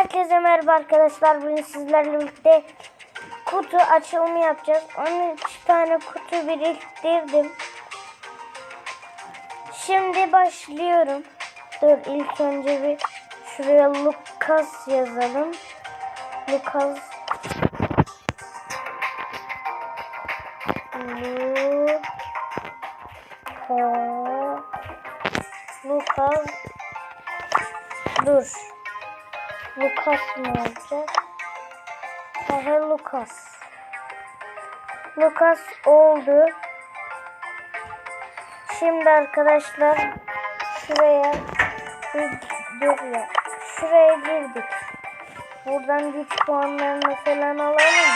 Herkese merhaba arkadaşlar. Bugün sizlerle birlikte kutu açılımı yapacağız. 13 tane kutu biriktirdim. Şimdi başlıyorum. Dur ilk önce bir şuraya Lucas yazalım. Lucas Lucas Lucas Dur. Lucas mı olacak? Aha Lucas. Lucas oldu. Şimdi arkadaşlar şuraya dur ya. Şuraya girdik. Buradan güç puanlarını falan alalım.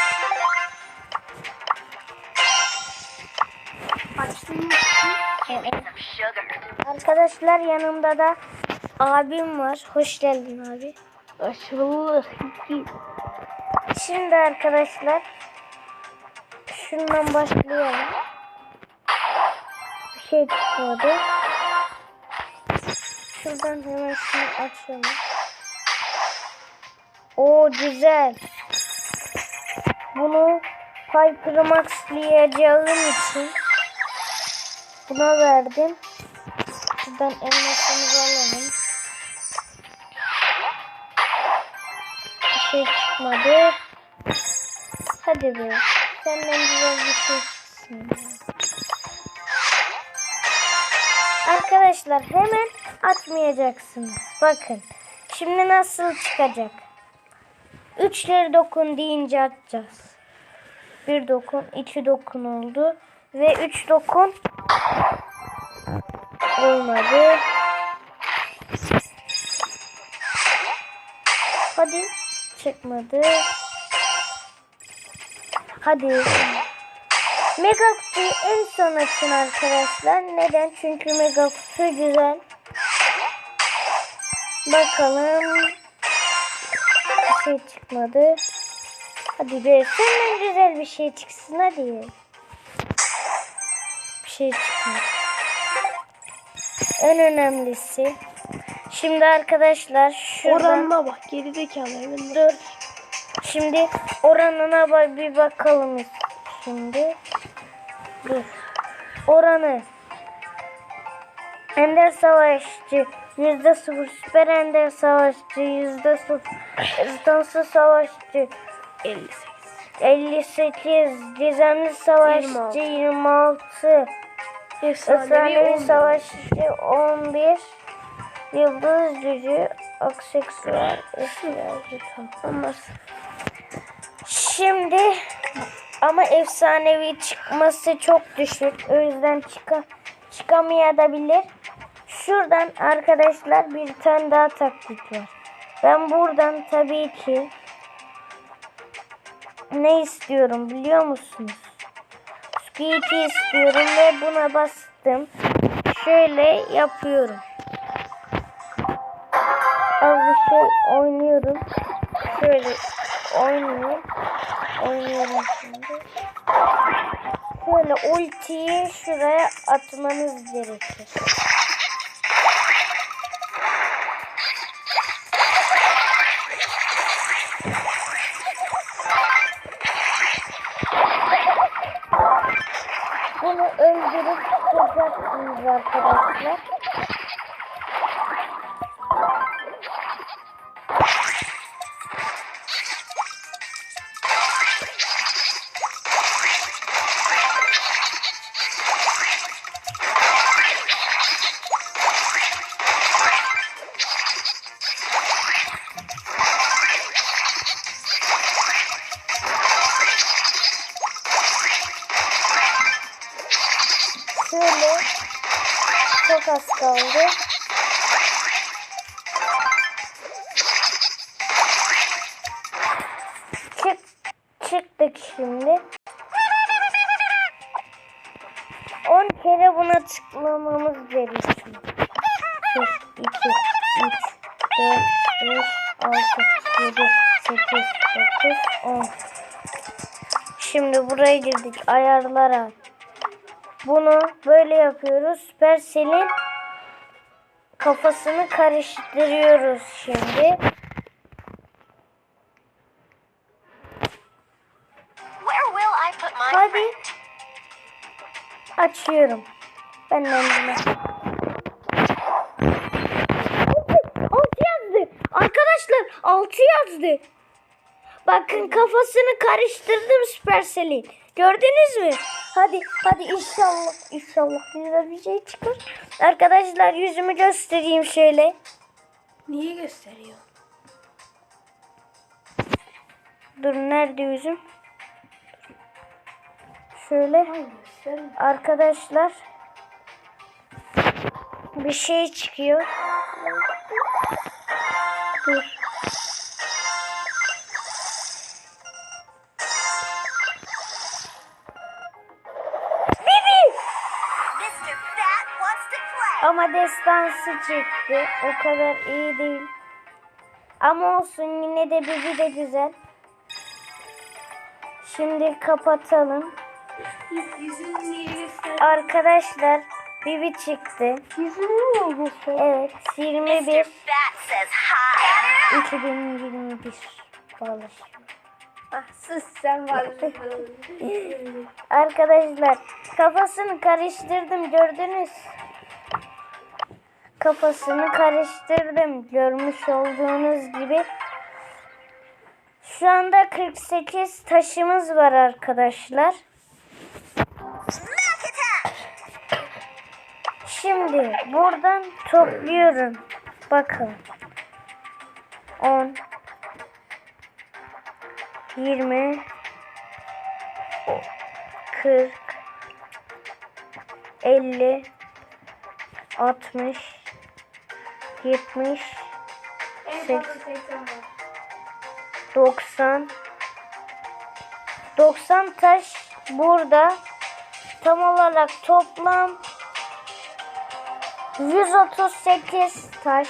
Arkadaşlar yanımda da abim var. Hoş geldin abi. Bulduk. Şimdi arkadaşlar şundan başlayalım. Bir şey çıkmadı. Şuradan hemen şunu açalım. O güzel. Bunu Piper Max'leyeceğim için buna verdim. Şuradan elmasımızı alalım. Çıkmadı. Hadi be. Senden güzel bir şey çıksın. Arkadaşlar hemen atmayacaksınız. Bakın. Şimdi nasıl çıkacak? Üçleri dokun deyince atacağız. Bir dokun, iki dokun oldu. Ve üç dokun olmadı. Hadi. Çıkmadı. Hadi. Mega kutuyu en son açın arkadaşlar. Neden? Çünkü mega kutu güzel. Bakalım. Bir şey çıkmadı. Hadi be senden güzel bir şey çıksın hadi. Bir şey çıkmadı. En önemlisi. Şimdi arkadaşlar şuradan... Oranına bak. Gerizekalı hemen. Dur. Şimdi oranına bak bir bakalım şimdi. Dur. Oranı. Ender Savaşçı yüzde sıfır Süper Ender Savaşçı yüzde sıfır Destansı Savaşçı 58. 58 Gizemli Savaşçı 26 Efsanevi Savaşçı 11 Yıldız Gücü Aksesuar Eşyacı Olmaz. Şimdi ama efsanevi çıkması çok düşük. O yüzden çıka, çıkamayabilir. Şuradan arkadaşlar bir tane daha taktik var. Ben buradan tabii ki ne istiyorum biliyor musunuz? Squeaky istiyorum ve buna bastım. Şöyle yapıyorum. Şey oynuyorum. Şöyle oynuyorum. Oynuyorum şimdi. Şöyle ultiyi şuraya atmanız gerekir. Bunu öldürüp tutacaksınız arkadaşlar. Çok az kaldı. Çık, çıktık şimdi. 10 kere buna tıklamamız gerekiyor. 1, 2, 3, 4, 5, 6, 7, 8, 9, 10. Şimdi buraya girdik. Ayarlara bunu böyle yapıyoruz. Süpersel'in kafasını karıştırıyoruz şimdi. Hadi. Açıyorum. Ben önüme. Altı yazdı. Arkadaşlar altı yazdı. Bakın kafasını karıştırdım Süpersel'in. Gördünüz mü? Hadi hadi inşallah inşallah güzel bir şey çıkar. Arkadaşlar yüzümü göstereyim şöyle. Niye gösteriyor? Dur nerede yüzüm? Şöyle arkadaşlar bir şey çıkıyor. Dur. Ama destansı çıktı. O kadar iyi değil. Ama olsun yine de Bibi de güzel. Şimdi kapatalım. Arkadaşlar Bibi çıktı. Yüzünü niye gösteriyor? Evet 21 Mr. Fat says hi. 2021 paylaşıyor. Ah sus sen var. Arkadaşlar kafasını karıştırdım gördünüz. Kafasını karıştırdım görmüş olduğunuz gibi. Şu anda 48 taşımız var arkadaşlar. Şimdi buradan topluyorum. Bakın. 10 20 40 50 60 70 90 90 taş burada. Tam olarak toplam 138 taş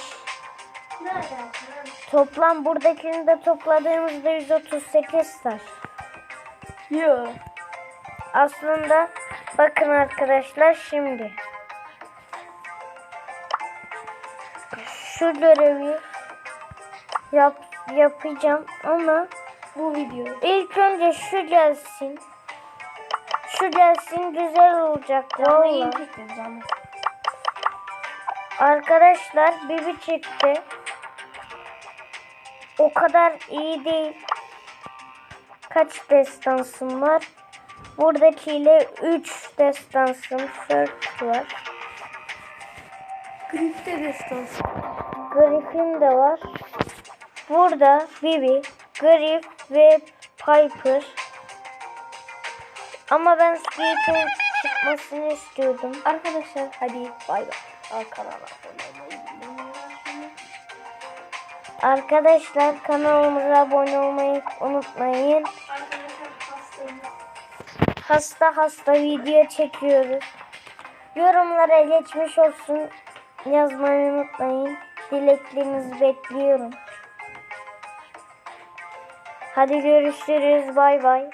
toplam buradakini de topladığımızda 138 taş Yok. aslında bakın arkadaşlar şimdi şu görevi yap, yapacağım ama Bu video. İlk önce şu gelsin. Şu gelsin güzel olacak. Arkadaşlar Bibi çıktı. O kadar iyi değil. Kaç destansım var? Buradakiyle 3 destansım. 4 var. Gripte destans. Griffin de var. Burada Bibi, Griff ve Piper. Ama ben Skeet'in çıkmasını istiyordum. Arkadaşlar hadi bay bay. Al kanala Arkadaşlar kanalımıza abone olmayı unutmayın. Hasta hasta video çekiyoruz. Yorumlara geçmiş olsun yazmayı unutmayın. Dileklerinizi bekliyorum. Hadi görüşürüz. Bay bay.